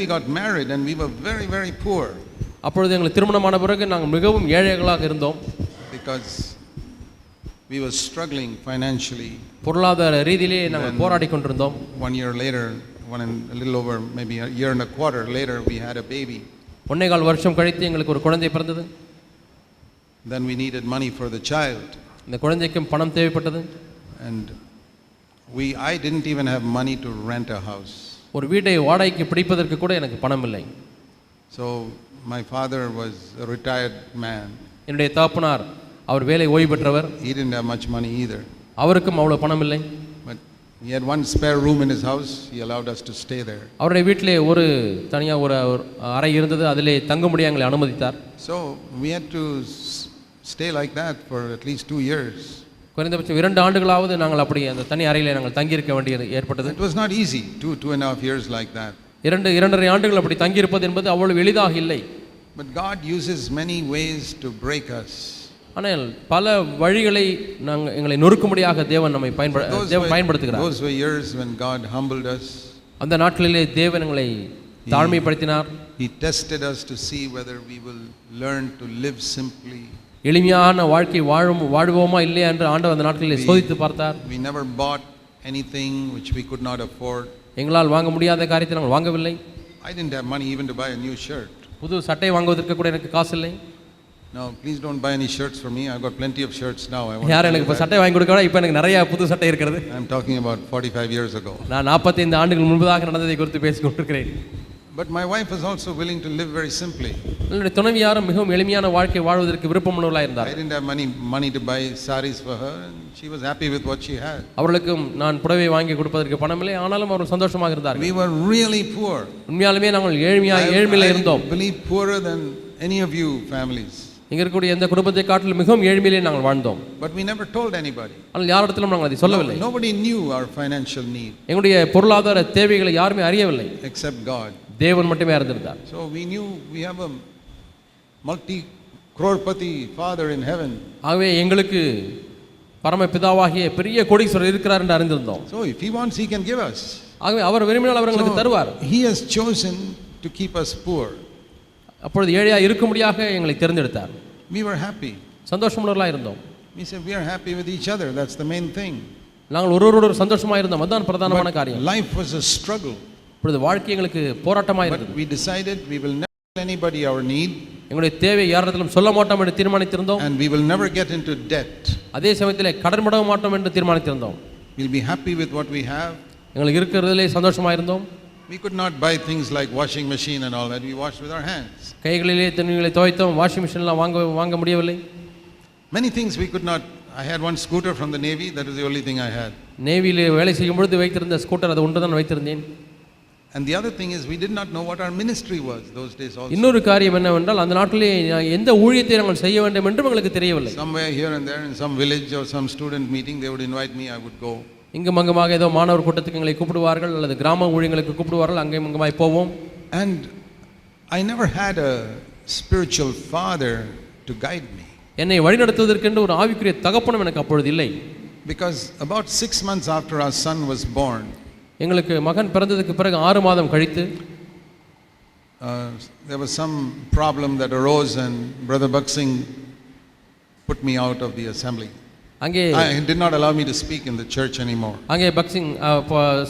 we got married and we were very, very poor அப்பொழுது எங்களுக்கு திருமணமான பிறகு நாங்கள் மிகவும் ஏழைகளாக இருந்தோம் because we were struggling financially. பொருளாதார ரீதியிலே நாங்கள் போராடி கொண்டிருந்தோம் One year later, one and a little over, maybe a year and a quarter later, we had a baby. ஒன்னே கால் வருஷம் கழித்து எங்களுக்கு ஒரு குழந்தை பிறந்தது Then we needed money for the child. இந்த குழந்தைக்கும் பணம் தேவைப்பட்டது And we, I didn't even have money to rent a house. ஒரு வீட்டை வாடகைக்கு பிடிப்பதற்கு கூட எனக்கு பணம் இல்லை my father was a retired man. என்னுடைய தகப்பனார் அவர் வேலை ஓய்வு பெற்றவர் He didn't have much money either. அவருக்கும் அவ்வளோ பணம் இல்லை But he had one spare room in his house. He allowed us to stay there. அவருடைய வீட்டிலே ஒரு தனியாக ஒரு அறை இருந்தது அதிலே தங்கும்படி எங்களை அனுமதித்தார் So we had to s- stay like that for at least two years. குறைந்தபட்சம் இரண்டு ஆண்டுகளாவது நாங்கள் அப்படி அந்த தனி அறையிலே நாங்கள் தங்கியிருக்க வேண்டியது ஏற்பட்டது It was not easy, two, two and a half years like that. இரண்டு இரண்டரை ஆண்டுகள் அப்படி தங்கியிருப்பது என்பது அவ்வளவு எளிதாக இல்லை But God uses many ways to break us. ஆனால் பல வழிகளை நாங்கள் எங்களை நொறுக்கும்படியாக தேவன் நம்மை பயன்பட Those தேவன் were, பயன்படுத்துகிறார் those were years when God humbled us. அந்த நாட்களிலே தேவன் எங்களை தாழ்மைப்படுத்தினார் He tested us to see whether we will learn to live simply. எளிமையான வாழ்க்கை வாழும் வாழ்வோமா இல்லையா என்று ஆண்டவர் அந்த நாட்களிலே சோதித்து பார்த்தார் We never bought anything which we could not afford. எங்களால் வாங்க முடியாத காரியத்தை நாங்கள் வாங்கவில்லை I didn't have money even to buy a new shirt. புது சட்டை வாங்குவதற்கு கூட எனக்கு காசு இல்லை No, please don't buy any shirts for me. I've got plenty of shirts now. I want யார் எனக்கு இப்போ சட்டை வாங்கி கொடுக்க இப்போ எனக்கு நிறைய புது சட்டை இருக்கிறது I'm talking about 45 years ago. நான் நாற்பத்தைந்து ஆண்டுகள் முன்பதாக நடந்ததை குறித்து பேசிக் கொண்டிருக்கிறேன் But my wife was also willing to live very simply. என்னுடைய துணைவியாரும் மிகவும் எளிமையான வாழ்க்கை வாழ்வதற்கு விருப்பமுள்ளவர்களாக இருந்தார் I didn't have money, money to buy saris for her, and she was happy with what she had. அவர்களுக்கும் நான் புடவை வாங்கி கொடுப்பதற்கு பணமில்லை ஆனாலும் அவர்கள் சந்தோஷமாக இருந்தார்கள் We were really poor. உண்மையாலுமே நாங்கள் ஏழ்மையாக ஏழ்மையில் இருந்தோம் I believe poorer than any of you families. இங்க இருக்கக்கூடிய எந்த குடும்பத்தை காட்டிலும் மிகவும் ஏழ்மையிலே நாங்கள் வாழ்ந்தோம் But we never told anybody. ஆனால் யாரிடத்திலும் நாங்கள் அதை சொல்லவில்லை Nobody knew our financial need எங்களுடைய பொருளாதார தேவைகளை யாருமே அறியவில்லை except God. தேவன் மட்டுமே அறிந்திருந்தார் So we knew we have a multi crorepati father in heaven. ஆகவே எங்களுக்கு பரமபிதாவாகிய பெரிய கோடீஸ்வரர் இருக்கிறார் என்று அறிந்திருந்தோம் So if he wants, he can give us. ஆகவே அவர் விரும்பினால் அவர் எங்களுக்கு தருவார் He has chosen to keep us poor. அப்பொழுது ஏழையா இருக்கும்படியாக எங்களை தேர்ந்தெடுத்தார் We were happy. சந்தோஷமுள்ளவர்களாக இருந்தோம் We said we are happy with each other. That's the main thing. நாங்கள் ஒருவரோடு சந்தோஷமாக இருந்தோம் அதுதான் பிரதானமான காரியம் Life was a struggle. இப்பொழுது வாழ்க்கை எங்களுக்கு போராட்டமாக But இருந்தது we decided we will never tell anybody our need எங்களுடைய தேவை யாரிடத்திலும் சொல்ல மாட்டோம் என்று தீர்மானித்திருந்தோம் and we will never get into debt. அதே சமயத்தில் கடன்பட மாட்டோம் என்று தீர்மானித்திருந்தோம் We'll be happy with what we have. எங்களுக்கு இருக்கிறதிலே சந்தோஷமாக இருந்தோம் We could not buy things like washing machine and all that. We washed with our hands. கைகளிலே துணிகளை துவைத்தோம் வாஷிங் மிஷின்லாம் வாங்க வாங்க முடியவில்லை Many things we could not. I had one scooter from the Navy. That was the only thing I had. நேவியில் வேலை செய்யும் பொழுது வைத்திருந்த ஸ்கூட்டர் அது ஒன்று தான் வைத்திருந்தேன் இன்னொரு காரியம் என்னவென்றால் அந்த நாட்டிலே நான் எந்த ஊழியத்தை நாங்கள் செய்ய வேண்டும் என்றும் எங்களுக்கு தெரியவில்லை Somewhere here and there, in some village or some student meeting, they would invite me, I would go. இங்கும் அங்குமாக ஏதோ மாணவர் கூட்டத்துக்கு எங்களை கூப்பிடுவார்கள் அல்லது கிராம ஊழியங்களுக்கு கூப்பிடுவார்கள் அங்கேயும் இங்குமாய் போவோம் And I never had a spiritual father to guide me. என்னை வழிநடத்துவதற்கென்று ஒரு ஆவிக்குரிய தகப்பனும் எனக்கு அப்பொழுது இல்லை Because about six months after our son was born, எங்களுக்கு மகன் பிறந்ததுக்கு பிறகு ஆறு மாதம் கழித்து uh, there was some problem that arose, and Brother Buxing put me out of the assembly. அங்கே I did not allow me to speak in the church anymore. அங்கே பக்சிங்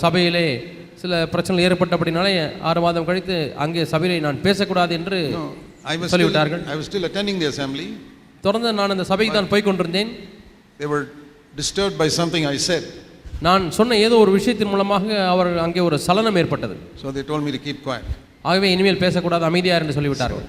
சபையிலே சில பிரச்சனைகள் ஏற்பட்டபடினாலே ஆறு மாதம் கழித்து அங்கே சபையிலே நான் பேசக்கூடாது என்று சொல்லிவிட்டார்கள் I was still attending the assembly. தொடர்ந்து நான் அந்த சபைக்கு தான் போய் கொண்டிருந்தேன் They were disturbed by something I said. நான் சொன்ன ஏதோ ஒரு விஷயத்தின் மூலமாக அவர் அங்கே ஒரு சலனம் ஏற்பட்டது So they told me to keep quiet. ஆகவே இனிமேல் பேசக்கூடாது அமைதியார் என்று சொல்லிவிட்டார்கள்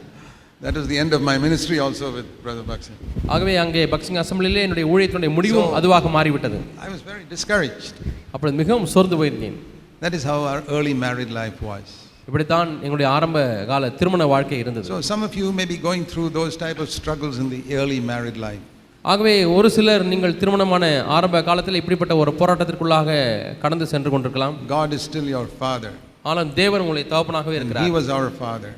That was the end of my ministry also with Brother Buxing. ஆகவே அங்கே பக்சிங் அசம்பிளிலே என்னுடைய ஊழியத்தினுடைய முடிவும் அதுவாக மாறிவிட்டது I was very discouraged. அப்பொழுது மிகவும் சோர்ந்து போயிருந்தேன் That is how our early married life was. இப்படித்தான் எங்களுடைய ஆரம்ப கால திருமண வாழ்க்கை இருந்தது So some of you may be going through those type of struggles in the early married life. ஆகவே ஒரு சிலர் நீங்கள் திருமணமான ஆரம்ப காலத்தில் இப்படிப்பட்ட ஒரு போராட்டத்திற்குள்ளாக கடந்து சென்று கொண்டிருக்கலாம் God is still your father. ஆனால் தேவன் உங்களை தகப்பனாகவே இருக்கிறார் was our father.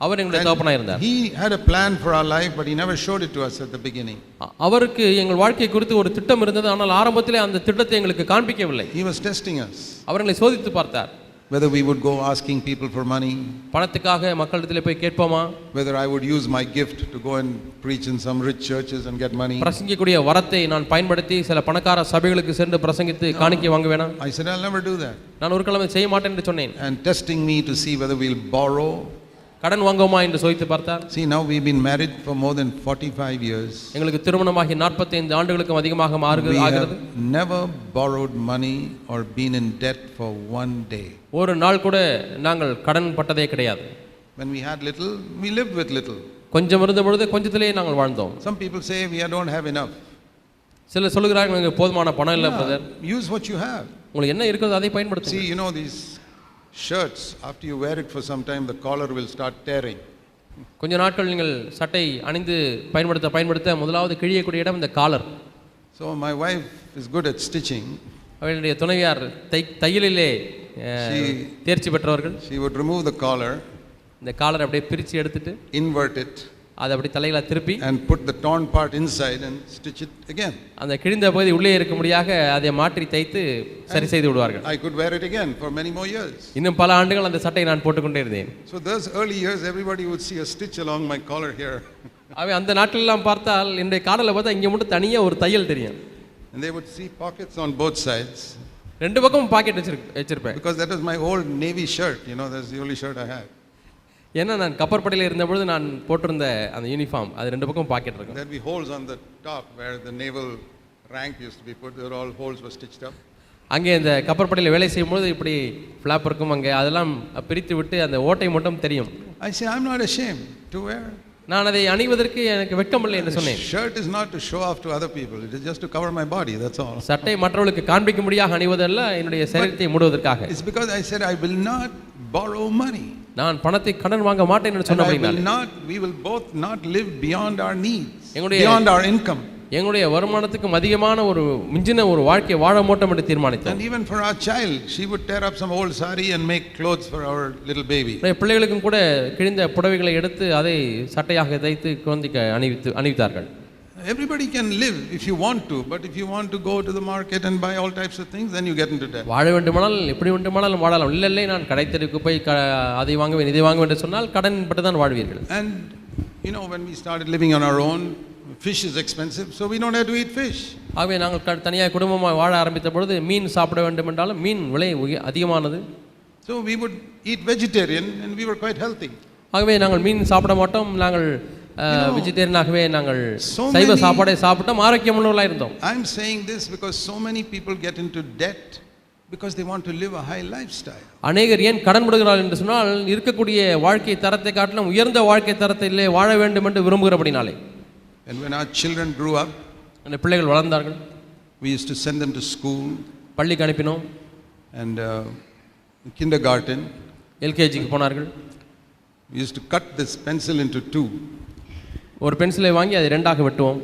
அவர் எங்களுடைய தகப்பனாக இருந்தார் He had a plan for our life, but he never showed it to us at the beginning. அ- அவருக்கு எங்கள் வாழ்க்கை குறித்து ஒரு திட்டம் இருந்தது ஆனால் ஆரம்பத்திலே அந்த திட்டத்தை எங்களுக்கு காண்பிக்கவில்லை He was testing us. அவர் எங்களை சோதித்து பார்த்தார் whether we would go asking people for money, பணத்துக்காக மக்களிடத்தில் போய் கேட்போமா whether I would use my gift to go and preach in some rich churches and get money. பிரசங்கிக்கூடிய வரத்தை நான் பயன்படுத்தி சில பணக்கார சபைகளுக்கு சென்று பிரசங்கித்து காணிக்கை வாங்க வேணாம் I said, I'll never do that. நான் ஒரு கிழமை செய்ய மாட்டேன் என்று சொன்னேன் And testing me to see whether we'll borrow. கடன் வாங்குவோமா என்று சோதித்து பார்த்தால் See, now we've been married for more than 45 years. எங்களுக்கு திருமணமாகி 45 ஆண்டுகளுக்கும் அதிகமாக மாறுகிறது We ஆகிறது never borrowed money or been in debt for one day. ஒரு நாள் கூட நாங்கள் கடன் பட்டதே கிடையாது When we had little, we lived with little. கொஞ்சம் இருந்த பொழுது கொஞ்சத்திலேயே நாங்கள் வாழ்ந்தோம் Some people say we don't have enough. சிலர் சொல்லுகிறார்கள் எங்களுக்கு போதுமான பணம் இல்லை brother Use what you have. உங்களுக்கு என்ன இருக்கிறது அதை பயன்படுத்தி See, you know these shirts, after you wear it for some time, the collar will start tearing. கொஞ்ச நாட்கள் நீங்கள் சட்டை அணிந்து பயன்படுத்த பயன்படுத்த முதலாவது கிழியக்கூடிய இடம் இந்த collar So my wife is good at stitching. அவளுடைய துணைவியார் தை தையலிலே தேர்ச்சி பெற்றவர்கள் She would remove the collar, இந்த காலரை அப்படியே பிரித்து எடுத்துட்டு invert it, அதை அப்படி தலையில திருப்பி and put the torn part inside and stitch it again. அந்த கிழிந்த பகுதி உள்ளே இருக்கும்படியாக அதை மாற்றி தைத்து சரி செய்து விடுவார்கள் I could wear it again for many more years. இன்னும் பல ஆண்டுகள் அந்த சட்டையை நான் போட்டுக்கொண்டே இருந்தேன் So those early years, everybody would see a stitch along my collar here. அவை அந்த நாட்களெல்லாம் பார்த்தால் என்னுடைய காடலை பார்த்தா இங்கே மட்டும் தனியாக ஒரு தையல் தெரியும் And they would see pockets on both sides. ரெண்டு பக்கமும் பாக்கெட் வச்சிருப்பேன் Because that was my old Navy shirt, you know, that's the only shirt I had. ஏன்னா நான் கப்பற்படையில் இருந்த பொழுது நான் போட்டிருந்த அந்த யூனிஃபார்ம் அது ரெண்டு பக்கம் பாக்கெட் இருக்கும் There'd be holes on the top where the naval rank used to be put, there all holes were stitched up. அங்கே இந்த கப்பற்படையில் வேலை செய்யும்போது இப்படி ஃப்ளாப் இருக்கும் அங்கே அதெல்லாம் பிரித்து விட்டு அந்த ஓட்டை மட்டும் தெரியும் I say, I'm not ashamed to wear. நான் அதை அணிவதற்கு எனக்கு வெட்கமில்லை என்று சொன்னேன் Shirt is not to show off to other people, it is just to cover my body, that's all. சட்டை மற்றவர்களுக்கு காண்பிக்கும்படியாக அணிவதல்ல என்னுடைய சரீரத்தை மூடுவதற்காக It's because I said, I will not borrow money. நான் பணத்தை கடன் வாங்க மாட்டேன் என்று And சொன்ன அப்படின்னாலே not, we will both not live beyond our needs, எங்களுடைய- beyond our income. எங்களுடைய வருமானத்துக்கும் அதிகமான ஒரு மிஞ்சின ஒரு வாழ்க்கையை வாழ மாட்டோம் என்று தீர்மானித்தோம் And even for our child, she would tear up some old sari and make clothes for our little baby. பிள்ளைகளுக்கும் கூட கிழிந்த புடவைகளை எடுத்து அதை சட்டையாக தைத்து குழந்தைக்கு அணிவித்து அணிவித்தார்கள் Everybody can live if you want to, but if you want to go to the market and buy all types of things, then you get into debt. வாழ வேண்டுமானால் எப்படி வேண்டுமானாலும் வாழலாம் இல்லை இல்லை நான் கடைத்தெருக்கு போய் க அதை வாங்குவேன் இதை வாங்குவேன் என்று சொன்னால் கடன் பட்டு தான் வாழ்வீர்கள் And you know, when we started living on our own, fish is expensive, so we don't have to eat fish. ஆகவே நாங்கள் க தனியாக குடும்பமாக வாழ ஆரம்பித்த பொழுது மீன் சாப்பிட வேண்டும் என்றாலும் மீன் விலை அதிகமானது So we would eat vegetarian and we were quite healthy. ஆகவே நாங்கள் மீன் சாப்பிட மாட்டோம் நாங்கள் வெஜிடேரியனாகவே நாங்கள் so சைவ many- சாப்பாடை சாப்பிட்டோம் ஆரோக்கியமுள்ளவர்களாக இருந்தோம் I'm saying this because so many people get into debt because they want to live a high lifestyle. அநேகர் ஏன் கடன் விடுகிறார்கள் என்று சொன்னால் இருக்கக்கூடிய வாழ்க்கை தரத்தை காட்டிலும் உயர்ந்த வாழ்க்கை தரத்திலே வாழ வேண்டும் என்று விரும்புகிறபடினாலே And when our children grew up, அந்த பிள்ளைகள் வளர்ந்தார்கள் we used to send them to school பள்ளிக்கு அனுப்பினோம் and uh, kindergarten. எல்கேஜிக்கு போனார்கள் We used to cut this pencil into two ஒரு பென்சிலை வாங்கி அதை ரெண்டாக வெட்டுவோம்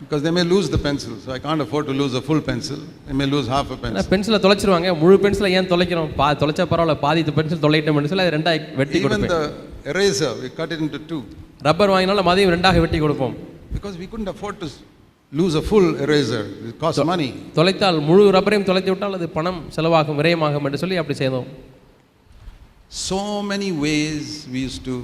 because they may lose the pencil. So I can't afford to lose a full pencil. They may lose half a pencil. பென்சிலை தொலைச்சிருவாங்க முழு பென்சிலை ஏன் தொலைக்கிறோம் பா தொலைச்சா பரவாயில்ல பாதி பென்சில் தொலைட்டோம் பென்சில் அதை ரெண்டாக வெட்டி Even கொடுப்பேன் the eraser, we cut it into two rubber வாங்கினாலும் அதையும் ரெண்டாக வெட்டி கொடுப்போம் because we couldn't afford to a full eraser. It costs money. தொலைத்தால் முழு ரப்பரையும் தொலைத்து விட்டால் அது பணம் செலவாகும் விரயமாகும் என்று சொல்லி அப்படி செய்தோம் So many ways we used to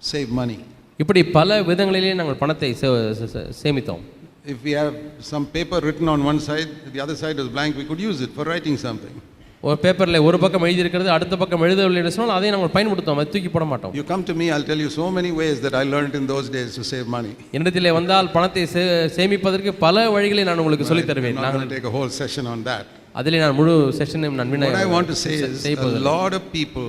save money. இப்படி பல விதங்களிலே நாங்கள் பணத்தை சே- சே- சே- சேமித்தோம் If we have some paper written on one side, the other side was blank, we could use it for writing something. ஒரு பேப்பரில் ஒரு பக்கம் எழுதியிருக்கிறது அடுத்த பக்கம் எழுதவில்லை என்று சொன்னால் அதை நாங்கள் பயன்படுத்துவோம் அதை தூக்கி போட மாட்டோம் You come to me, I'll tell you so many ways that I learned in those days to save money. என்னிடத்திலே வந்தால் பணத்தை சே- சேமிப்பதற்கு பல வழிகளை நான் உங்களுக்கு சொல்லித் தருவேன் நாங்கள் a whole session on that. அதிலே நான் முழு செஷனையும் நான் வின- What I want to say செ- is a lot of people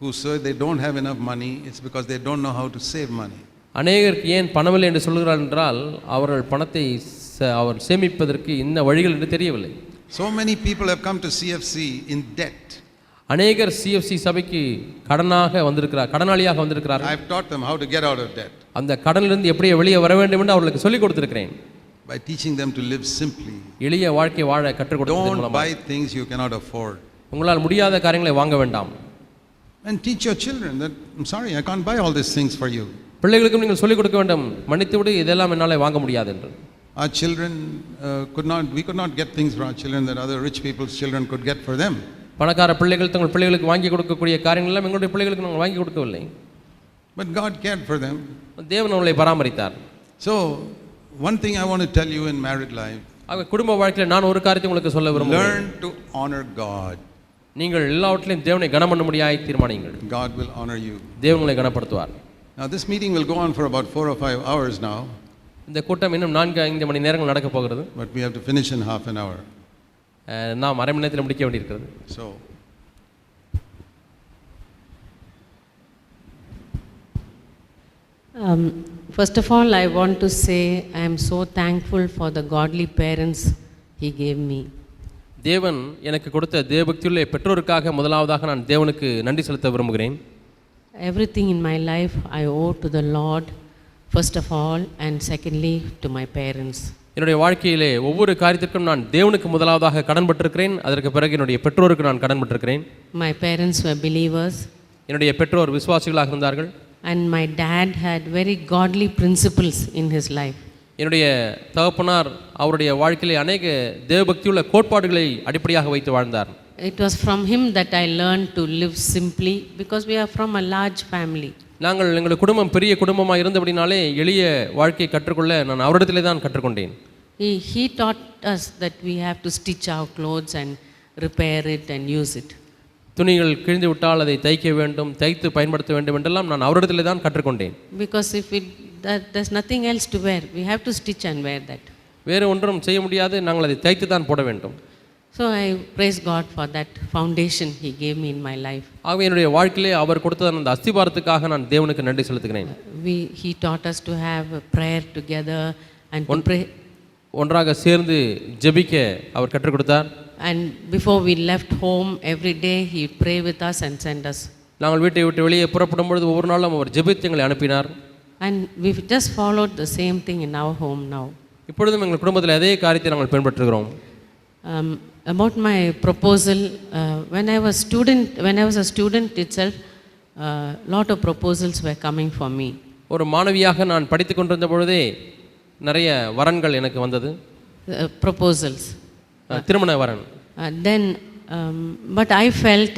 who say they don't have enough money, it's because they don't know how to save money. அநேகருக்கு ஏன் பணமில்லை என்று சொல்கிறார் என்றால் அவர்கள் பணத்தை ச- அவர் சேமிப்பதற்கு இந்த வழிகள் என்று தெரியவில்லை So many people have come to CFC in debt. அநேகர் சிஎஃப்சி சபைக்கு கடனாக வந்திருக்கிறார் கடனாளியாக வந்திருக்கிறார்கள் I've taught them how to get out of debt அந்த கடனிலிருந்து எப்படி வெளியே வர வேண்டும் என்று அவர்களுக்கு சொல்லிக் கொடுத்திருக்கிறேன் by teaching them to live simply. எளிய வாழ்க்கை வாழ கற்றுக் கொடுத்ததன் Don't மூலமாக buy things you cannot afford. உங்களால் முடியாத காரியங்களை வாங்க வேண்டாம் And teach your children that, I'm sorry, I can't buy all these things for you. பிள்ளைகளுக்கும் நீங்கள் சொல்லிக் கொடுக்க வேண்டும் மன்னித்து விடு இதெல்லாம் என்னால் வாங்க முடியாது என்று Our children uh, could not, we could not get things for our children that other rich people's children could get for them. பணக்கார பிள்ளைகள் தங்கள் பிள்ளைகளுக்கு வாங்கி கொடுக்கக்கூடிய காரியங்கள் எல்லாம் எங்களுடைய பிள்ளைகளுக்கு நாங்கள் வாங்கி கொடுக்கவில்லை But God cared for them. தேவன் அவர்களை பராமரித்தார் So, one thing I want to tell you in married life ஆக குடும்ப வாழ்க்கையில் நான் ஒரு காரியத்தை உங்களுக்கு சொல்ல விரும்புகிறேன் learn to honor God. நீங்கள் எல்லாவற்றிலையும் தேவனை கனம் பண்ண முடியாய் தீர்மானியுங்கள் God will honor you. தேவன் உங்களை கனப்படுத்துவார் Now, this meeting will go on for about four or five hours now, இந்த கூட்டம் இன்னும் நான்கு ஐந்து மணி நேரங்கள் நடக்க போகிறது but we have to finish in half an hour. அஹ், நாம் அரை மணி நேரத்தில் முடிக்க வேண்டியிருக்கிறது So, Um, first of all, I want to say I am so thankful for the godly parents He gave me. தேவன் எனக்கு கொடுத்த தேவபக்தியுள்ள பெற்றோருக்காக முதலாவதாக நான் தேவனுக்கு நன்றி செலுத்த விரும்புகிறேன் Everything in my life I owe to the Lord, first of all, and secondly to my parents. என்னுடைய வாழ்க்கையிலே ஒவ்வொரு காரியத்திற்கும் நான் தேவனுக்கு முதலாவதாக கடன்பட்டிருக்கிறேன் அதற்கு பிறகு என்னுடைய பெற்றோருக்கு நான் கடன்பட்டிருக்கிறேன் My parents were believers, என்னுடைய பெற்றோர் விசுவாசிகளாக இருந்தார்கள் and my dad had very godly principles in his life. என்னுடைய தகப்பனார் அவருடைய வாழ்க்கையிலே அநேக தேவபக்தியுள்ள கோட்பாடுகளை அடிப்படையாக வைத்து வாழ்ந்தார் It was from him that I learned to live simply because we are from a large family. நாங்கள் எங்கள் குடும்பம் பெரிய குடும்பமாக இருந்தபடினாலே எளிய வாழ்க்கையை கற்றுக்கொள்ள நான் அவரிடத்திலே தான் கற்றுக்கொண்டேன் he taught us that we have to stitch our clothes and repair it and use it. துணிகள் கிழிந்து விட்டால் அதை தைக்க வேண்டும் தைத்து பயன்படுத்த வேண்டும் என்றெல்லாம் நான் அவரிடத்திலே தான் கற்றுக்கொண்டேன் Because if it, that, there's nothing else to wear, we have to stitch and wear that. வேறு ஒன்றும் செய்ய முடியாது நாங்கள் அதை தைத்து தான் போட வேண்டும் So I praise God for that foundation He gave me in my life. ஆகவே என்னுடைய வாழ்க்கையிலே அவர் கொடுத்த அந்த அஸ்திபாரத்துக்காக நான் தேவனுக்கு நன்றி செலுத்துகிறேன் taught us to have a prayer together and to pray. ஒன்றாக சேர்ந்து ஜெபிக்க அவர் கற்றுக் கொடுத்தார் And before we left home, every day He'd pray with us and send us. நாங்கள் வீட்டை விட்டு வெளியே புறப்படும் பொழுது ஒவ்வொரு நாளும் அவர் ஜெபித்து எங்களை அனுப்பினார் And we've just followed the same thing in our home now. இப்பொழுதும் எங்கள் குடும்பத்தில் அதே காரியத்தை நாங்கள் பின்பற்றுகிறோம் Um, about my proposal, uh, when I was student, when I was a student itself, a lot of proposals were coming for me. ஒரு மாணவியாக நான் படித்து கொண்டிருந்த பொழுதே நிறைய வரன்கள் எனக்கு வந்தது Uh, proposals. அஹ், திருமண வரன் Uh, then, um, but I felt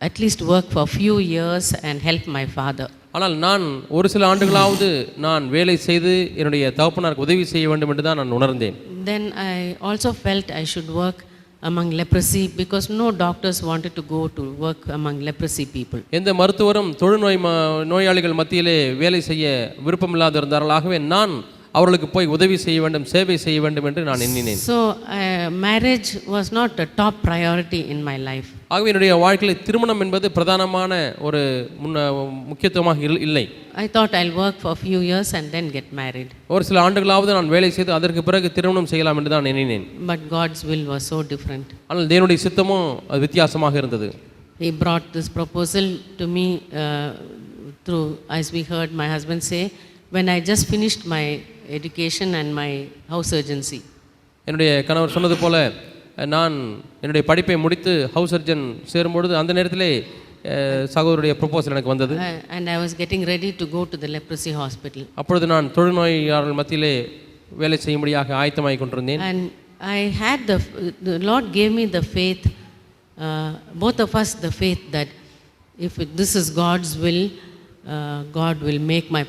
uh, work for a few years and help my father. ஆனால் நான் ஒரு சில ஆண்டுகளாவது நான் வேலை செய்து என்னுடைய தகப்பனாருக்கு உதவி செய்ய வேண்டும் என்று தான் நான் உணர்ந்தேன் Then I also felt I should work among leprosy because no doctors wanted to go to work among leprosy people. எந்த மருத்துவரும் தொழுநோய் ம நோயாளிகள் மத்தியிலே வேலை செய்ய விருப்பமில்லாது இருந்தார்கள் ஆகவே நான் அவர்களுக்கு போய் உதவி செய்ய வேண்டும் சேவை செய்ய வேண்டும் என்று நான் எண்ணினேன் So, uh, marriage was not a top priority in my life. ஆகவே என்னுடைய வாழ்க்கையில் திருமணம் என்பது பிரதானமான ஒரு முன்ன முக்கியத்துவமாக இல்- இல்லை I thought I'll work for a few years and then get married. ஒரு சில ஆண்டுகளாவது நான் வேலை செய்து அதற்கு பிறகு திருமணம் செய்யலாம் என்று தான் எண்ணினேன் But God's will was so different. ஆனால் தேவனுடைய சித்தமும் அது வித்தியாசமாக இருந்தது He brought this proposal to me uh, through, as we heard my husband say, when I just finished my education and my house urgency. என்னுடைய கணவர் சொன்னது போல நான் என்னுடைய படிப்பை முடித்து ஹவுஸ் சர்ஜன் சேரும்பொழுது அந்த நேரத்திலே அஹ், சகோதரருடைய ப்ரொபோசல் எனக்கு வந்தது Uh, and I was getting ready to go to the leprosy hospital. அப்பொழுது நான் தொழுநோயாளர்கள் மத்தியிலே வேலை செய்யும்படியாக ஆயத்தமாகிக் கொண்டிருந்தேன் And I had the, the Lord gave me the faith, uh, both of us the faith that if it- this is God's will, uh, God will make my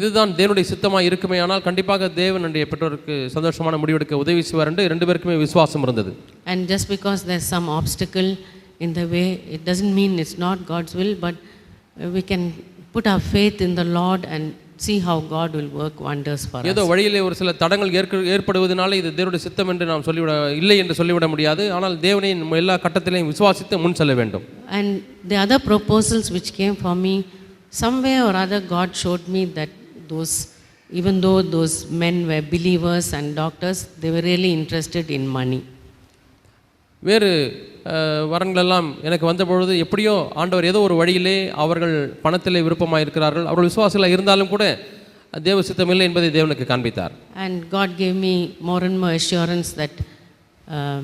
இதுதான் தேவனுடைய சித்தமாக இருக்குமே ஆனால் கண்டிப்பாக தேவன் என்னுடைய பெற்றோருக்கு சந்தோஷமான முடிவெடுக்க உதவி செய்வார் என்று ரெண்டு பேருக்குமே விசுவாசம் இருந்தது And just because there's some obstacle in the way, it doesn't mean it's not God's will, but uh, we can put our faith in the Lord and see how God will work wonders for ஏதோ. வழியிலே ஒரு சில தடங்கள் ஏற்க ஏற்படுவதனால இது தேவனுடைய சித்தம் என்று நாம் சொல்லிவிட இல்லை என்று சொல்லிவிட முடியாது ஆனால் தேவனை நம்ம எல்லா கட்டத்திலையும் விசுவாசித்து முன் செல்ல வேண்டும் And the other proposals which came for me, some way or other, God showed me that those, even though those men were believers and doctors, they were really interested in money. வேறு அஹ், வரங்களெல்லாம் எனக்கு வந்த பொழுது எப்படியோ ஆண்டவர் ஏதோ ஒரு வழியிலே அவர்கள் பணத்திலே விருப்பமாக இருக்கிறார்கள் அவர்கள் விசுவாசிகளாக இருந்தாலும் கூட தேவ சித்தம் இல்லை என்பதை தேவனுக்கு காண்பித்தார் And God gave me more and more assurance that um,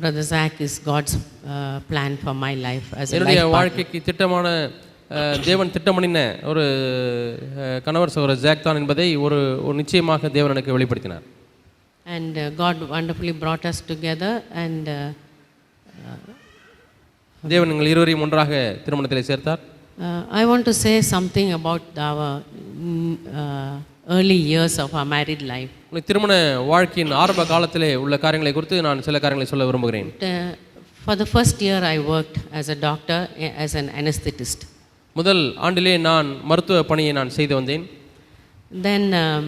Brother Zach is God's uh, plan for my life as a என்னுடைய life partner. வாழ்க்கைக்கு திட்டமான அஹ், தேவன் திட்டமணின ஒரு கணவர் சகோதரர் ஜாக் தான் என்பதை ஒரு ஒரு நிச்சயமாக தேவன் எனக்கு வெளிப்படுத்தினார் And uh, God wonderfully brought us together and uh, தேவன் எங்கள் இருவரையும் ஒன்றாக திருமணத்திலே சேர்த்தார் uh, I want to say something about our mm, uh, early years of our married life. உங்கள் திருமண வாழ்க்கையின் ஆரம்ப காலத்திலே உள்ள காரியங்களை குறித்து நான் சில காரியங்களை சொல்ல விரும்புகிறேன் Uh, for the first year, I worked as a doctor, eh, as an anesthetist. முதல் ஆண்டிலே நான் மருத்துவ பணியை நான் செய்து வந்தேன் Then um,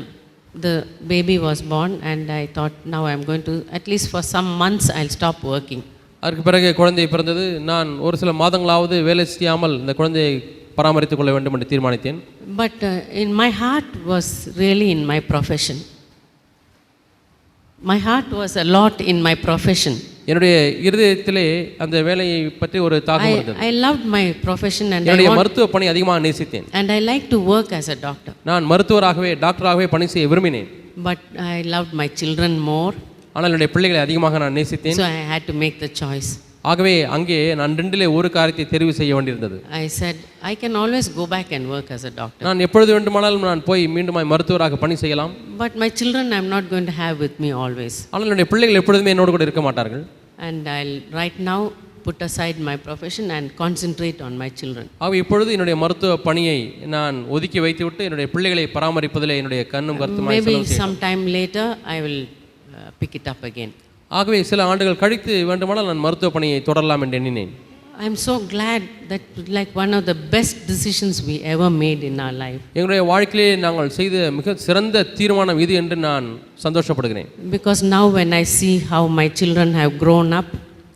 the baby was born, and I thought, now I'm going to, at least for some months, I'll stop working. அதற்கு பிறகு குழந்தை பிறந்தது நான் ஒரு சில மாதங்களாவது வேலை செய்யாமல் இந்த குழந்தையை பராமரித்துக் கொள்ள வேண்டும் என்று தீர்மானித்தேன் But uh, in my heart was really in my profession. My heart was a lot in my profession. என்னுடைய இருதயத்திலே அந்த வேலையை பற்றி ஒரு தாக்கம் I, இருந்தது I loved my profession and I, என்னுடைய want, மருத்துவ பணி அதிகமாக நேசித்தேன் and I like to work as a doctor. நான் மருத்துவராகவே டாக்டராகவே பணி செய்ய விரும்பினேன் But I loved my children more, ஆனால் என்னுடைய பிள்ளைகளை அதிகமாக நான் நேசித்தேன் so I had to make the choice. ஆகவே அங்கே நான் ரெண்டிலே ஒரு காரியத்தை தெரிவு செய்ய வேண்டியிருந்தது I said, I can always go back and work as a doctor. நான் எப்பொழுது வேண்டுமானாலும் நான் போய் மீண்டுமாய் மருத்துவராக பணி செய்யலாம் But my children I'm not going to have with me always. ஆனால் என்னுடைய பிள்ளைகள் எப்பொழுதுமே என்னோடு கூட இருக்க மாட்டார்கள் And I'll right now put aside my profession and concentrate on my children. ஆக இப்பொழுது என்னுடைய மருத்துவ பணியை நான் ஒதுக்கி வைத்துவிட்டு என்னுடைய பிள்ளைகளை பராமரிப்பதிலே என்னுடைய கண்ணும் கருத்துமாய் Maybe செலவு செய்ய- some time later I will uh, pick it up again. ஆகவே சில ஆண்டுகள் கழித்து வேண்டுமானால் நான் மருத்துவ பணியை தொடரலாம் என்று எண்ணினேன். I'm so glad that like one of the best decisions we ever made in our life. எங்களுடைய வாழ்க்கையிலே நாங்கள் செய்த மிக சிறந்த தீர்மானம் இது என்று நான் சந்தோஷப்படுகிறேன். Because now when I see how my children have grown up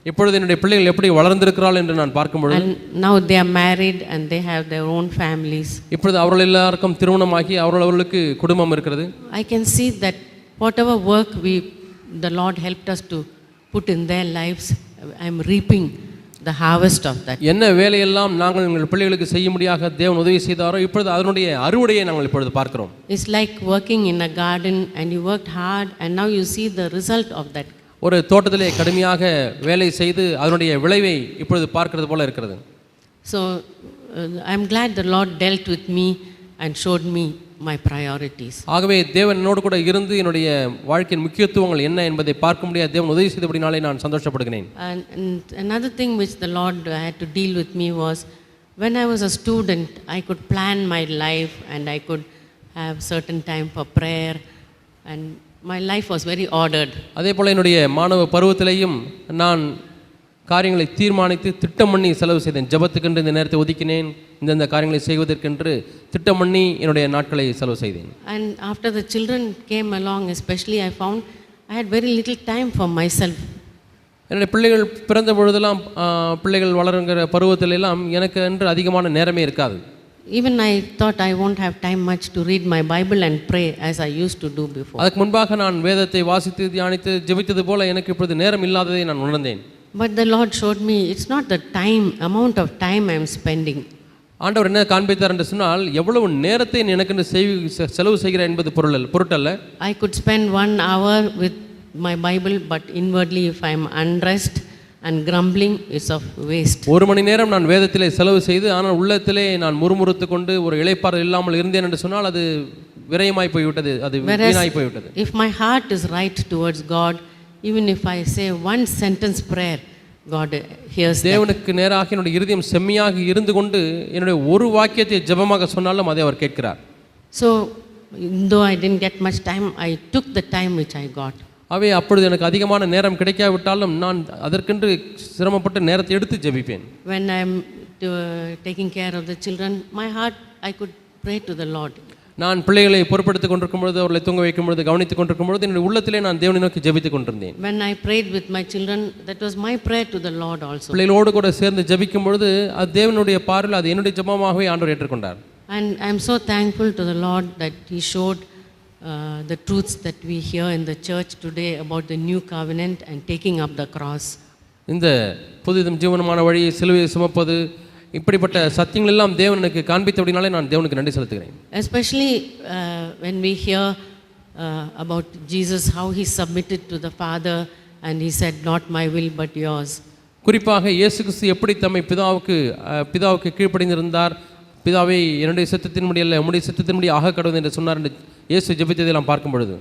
இப்பொழுது என்னுடைய பிள்ளைகள் எப்படி வளர்ந்திருக்கிறாள் என்று நான் பார்க்கும் பொழுது and now they are married and they have their own families, இப்பொழுது அவர்கள் எல்லாருக்கும் திருமணமாகி அவர்கள் அவர்களுக்கு குடும்பம் இருக்கிறது. I can see that whatever work we, the Lord helped us to put in their lives, I'm reaping the harvest of that. என்ன வேலையெல்லாம் நாங்கள் எங்கள் பிள்ளைகளுக்கு செய்யும்படியாக தேவன் உதவி செய்தாரோ இப்பொழுது அதனுடைய அறுவடையை நாங்கள் இப்பொழுது பார்க்கிறோம் It's like working in a garden and you worked hard and now you see the result of that. ஒரு தோட்டத்திலே கடுமையாக வேலை செய்து அதனுடைய விளைவை இப்பொழுது பார்க்கிறது போல இருக்கிறது So uh, I'm glad the Lord dealt with me and showed me my priorities. ஆகவே தேவன் என்னோடு கூட இருந்து என்னுடைய வாழ்க்கையின் முக்கியத்துவங்கள் என்ன என்பதை பார்க்க முடியாத தேவன் உதவி செய்தபடினாலே நான் சந்தோஷப்படுகிறேன் and another thing which the Lord had to deal with me was when I was a student, I could plan my life and I could have certain time for prayer and my life was very ordered. அதே போல் என்னுடைய மாணவ பருவத்திலேயும் நான் காரியங்களை தீர்மானித்து திட்டம் பண்ணி செலவு செய்தேன் ஜெபத்துக்கென்று இந்த நேரத்தை ஒதுக்கினேன் இந்தந்த காரியங்களை செய்வதற்கென்று திட்டம் பண்ணி என்னுடைய நாட்களை செலவு செய்தேன் And after the children came along, especially, I found I had very little time for myself. என்னுடைய பிள்ளைகள் பிறந்த பொழுதெல்லாம் ஆ, பிள்ளைகள் வளருங்கிற பருவத்திலெல்லாம் எனக்கு என்று அதிகமான நேரமே இருக்காது Even I thought I won't have time much to read my Bible and pray as I used to do before. அதுக்கு முன்பாக நான் வேதத்தை வாசித்து தியானித்து ஜெபித்தது போல எனக்கு இப்பொழுது நேரம் இல்லாததை நான் உணர்ந்தேன் But the Lord showed me it's not the time, amount of time I'm spending. ஆண்டவர் என்ன காண்பித்தார் என்று சொன்னால் எவ்வளவு நேரத்தை செ- செலவு செய்கிறாய் என்பது பொருள் பொருட்டல்ல I could spend one hour with my Bible, but inwardly, if I'm unrest and grumbling, it's of waste. ஒரு மணி நேரம் நான் வேதத்திலே செலவு செய்து ஆனால் உள்ளத்திலே நான் முறுமுறுத்து கொண்டு ஒரு இளைப்பாறு இல்லாமல் இருந்தேன் என்று சொன்னால் அது விரயமாய் போய்விட்டது அது வீணாய் போய்விட்டது If my heart is right towards God, even if I say one sentence prayer, God hears that. தேவனுக்கு நேராக என்னுடைய இருதயம் செம்மையாக இருந்து கொண்டு என்னுடைய ஒரு வாக்கியத்தை ஜெபமாக சொன்னாலும் அதை அவர் கேட்கிறார் So, though I didn't get much time, I took the time which I got. அவை அப்பொழுது எனக்கு அதிகமான நேரம் கிடைக்காவிட்டாலும் நான் அதற்கென்று சிரமப்பட்டு நேரத்தை எடுத்து ஜெபிப்பேன் When I'm uh, taking care of the children, my heart, I could pray to the Lord. நான் பிள்ளைகளை பொறுப்படுத்திக் கொண்டிருக்கும் பொழுது அவர்களை தூங்க வைக்கும் பொழுது கவனித்துக் கொண்டிருக்கும் பொழுது என்னுடைய உள்ளத்திலே நான் தேவனை நோக்கி ஜெபித்துக் கொண்டிருந்தேன் When I prayed with my children, that was my prayer to the Lord also. பிள்ளைகளோடு கூட சேர்ந்து ஜெபிக்கும் பொழுது அது தேவனுடைய பார்வையில் அது என்னுடைய ஜெபமாகவே ஆண்டவர் ஏற்றுக்கொண்டார் And I'm so thankful to the Lord that He showed uh, the truths that we hear in the church today about the new covenant and taking up the cross. இந்த புதிதும் ஜீவனமான வழியை சிலுவையை சுமப்பது இப்படிப்பட்ட சத்தியங்கள் எல்லாம் தேவன் எனக்கு நான் தேவனுக்கு நன்றி செலுத்துகிறேன் when we hear uh, about Jesus, how He submitted to the Father and He said, Not my will but yours. குறிப்பாக இயேசு கிறிஸ்து எப்படி தம்மை பிதாவுக்கு பிதாவுக்கு கீழ்ப்படிந்திருந்தார் பிதாவை என்னுடைய சித்தத்தின்படி அல்ல உம்முடைய சித்தத்தின்படி ஆக கடவுது என்று சொன்னார் என்று இயேசு ஜெபித்ததை நாம் பார்க்கும் பொழுது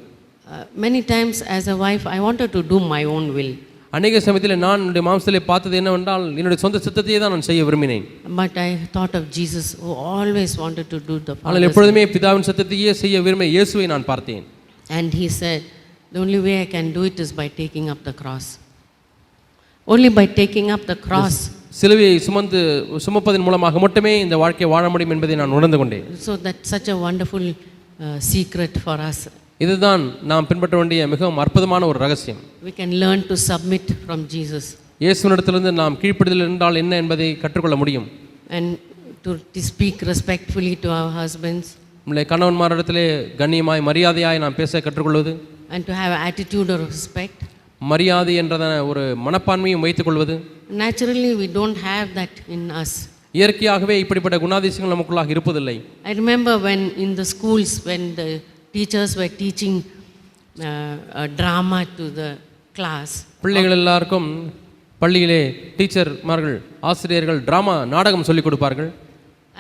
many times as a wife, I wanted to do my own will. அநேக சமயத்தில் நான் என்னுடைய மாம்சத்திலே பார்த்தது என்னவென்றால் என்னுடைய சொந்த சித்தத்தையே தான் நான் செய்ய விரும்பினேன் But I thought of Jesus who always wanted to do the ஆனால் எப்பொழுதுமே பிதாவின் சத்தத்தையே செய்ய விரும்பிய இயேசுவை நான் பார்த்தேன் And he said, The only way I can do it is by taking up the cross. Only by taking up the cross. சிலுவையை சுமந்து சுமப்பதன் மூலமாக மட்டுமே இந்த வாழ்க்கையை வாழ முடியும் என்பதை நான் உணர்ந்து கொண்டேன் So that's such a wonderful uh, secret for us. இதுதான் நாம் பின்பற்ற வேண்டிய மிகவும் அற்புதமான ஒரு ரகசியம். We can learn to submit from Jesus. இயேசுவினிடத்திலிருந்து நாம் கீழ்ப்படிதல் என்றால் என்ன என்பதை கற்றுக்கொள்ள முடியும். And to, to speak respectfully to our husbands. நம்முடைய கணவன்மாரிடத்திலே கண்ணியமாய் மரியாதையாய் நாம் பேச கற்றுக்கொள்வது. And to have attitude of respect. மரியாதை என்றதான ஒரு மனப்பான்மையும் வைத்துக்கொள்வது. Naturally, we don't have that in us. இயற்கையாகவே இப்படிப்பட்ட குணாதிசயங்கள் நமக்குள்ளாக இருப்பதில்லை. I remember when in the schools, when the teachers were teaching uh, a drama to the class, பிள்ளைகள் எல்லாருக்கும் பள்ளியிலே டீச்சர்மார்கள் ஆசிரியர்கள் டிராமா நாடகம் சொல்லிக் கொடுப்பார்கள்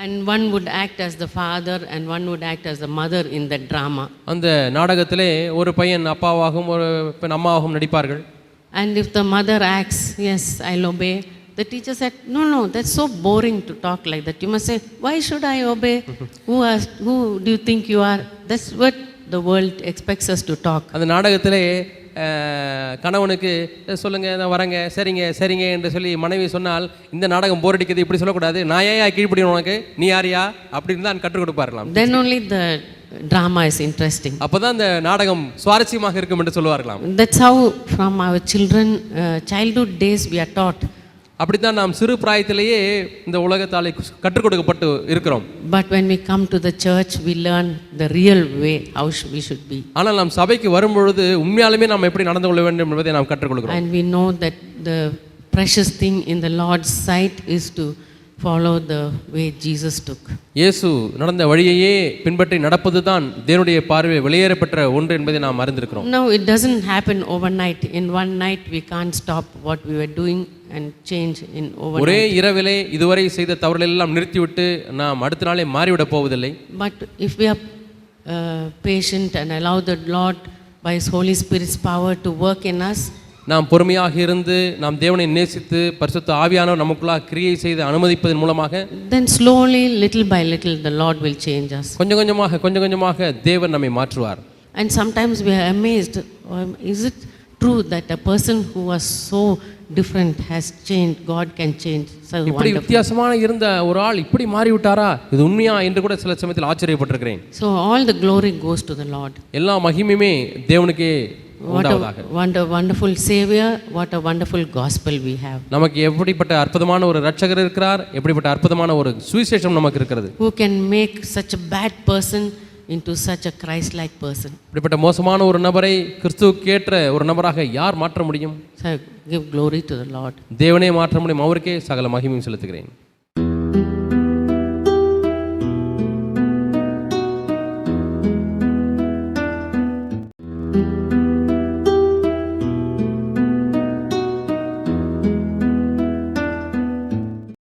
and one would act as the father and one would act as the mother in the drama. அந்த நாடகத்திலே ஒரு பையன் அப்பாவாகவும் ஒரு பெண் அம்மாவாகவும் நடிப்பார்கள் And if the mother acts, yes, I'll obey, the teacher said, no, no, that's so boring to talk like that. You must say, why should I obey? who, asked, who do you think you are? That's what the world expects us to talk. அந்த நாடகத்திலே கணவனுக்கு "அஹ், சொல்லுங்க நான் வரேங்க சரிங்க சரிங்க என்று சொல்லி மனைவி சொன்னால் இந்த நாடகம் போர் அடிக்குது இப்படி சொல்லக்கூடாது நான் ஏன் கீழ்ப்படியும் உனக்கு நீ யாரியா அப்படின்னு தான் கற்றுக் கொடுப்பார்களாம் Then only the drama is interesting. அப்பதான் இந்த நாடகம் சுவாரஸ்யமாக இருக்கும் என்று சொல்லுவார்களாம் That's how, from our children, uh, childhood days, we are taught. அப்படித்தான் நாம் சிறு பிராயத்திலேயே இந்த உலகத்தாலே கற்றுக் கொடுக்கப்பட்டு இருக்கிறோம் But when we come to the church, we learn the real way how sh- we should be. ஆனால் நாம் சபைக்கு வரும்பொழுது உண்மையாலுமே நாம் எப்படி நடந்து கொள்ள வேண்டும் என்பதை நாம் கற்றுக்கொள்கிறோம் And we know that the precious thing in the Lord's sight is to follow the way Jesus took. இயேசு நடந்த வழியையே பின்பற்றி நடப்பது தான் தேவனுடைய பார்வை வெளியேறப்பெற்ற ஒன்று என்பதை நாம் அறிந்திருக்கிறோம் No, it doesn't happen overnight. In one night, we can't stop what we were doing and change in overnight. ஒரே இரவிலே இதுவரை செய்த தவறுகள் எல்லாம் நிறுத்திவிட்டு நாம் அடுத்த நாளே மாறிவிடப் போவதில்லை But if we are uh, patient and allow the Lord by His Holy Spirit's power to work in us, நாம் பொறுமையாக இருந்து நாம் தேவனை நேசித்து பரிசுத்த ஆவியானவர் நமக்குள்ளாக கிரியை செய்து அனுமதிப்பதன் மூலமாக then slowly, little by little, the Lord will change us. கொஞ்சம் கொஞ்சமாக கொஞ்சம் கொஞ்சமாக தேவன் நம்மை மாற்றுவார் And sometimes we are amazed um, is it true that a person who was so different has changed? God can change. So இப்படி wonderful. வித்தியாசமான இருந்த ஒரு ஆள் இப்படி மாறிவிட்டாரா இது உண்மையா என்று கூட சில சமயத்தில் ஆச்சரியப்பட்டிருக்கிறேன் So all the glory goes to the Lord. எல்லா மகிமையுமே தேவனுக்கே What உண்டாவதாக a wonder, wonderful Savior, what a wonderful gospel we have. நமக்கு எப்படிப்பட்ட அற்புதமான ஒரு ரட்சகர் இருக்கிறார் எப்படிப்பட்ட அற்புதமான ஒரு சுவிசேஷம் நமக்கு இருக்கிறது Who can make such a bad person into such a Christ like person? இப்படிப்பட்ட மோசமான ஒரு நபரை கிறிஸ்துவுக்கு ஏற்ற ஒரு நபராக யார் மாற்ற முடியும் So give glory to the Lord. தேவனே மாற்ற முடியும் அவருக்கே சகல மகிமையும் செலுத்துகிறேன்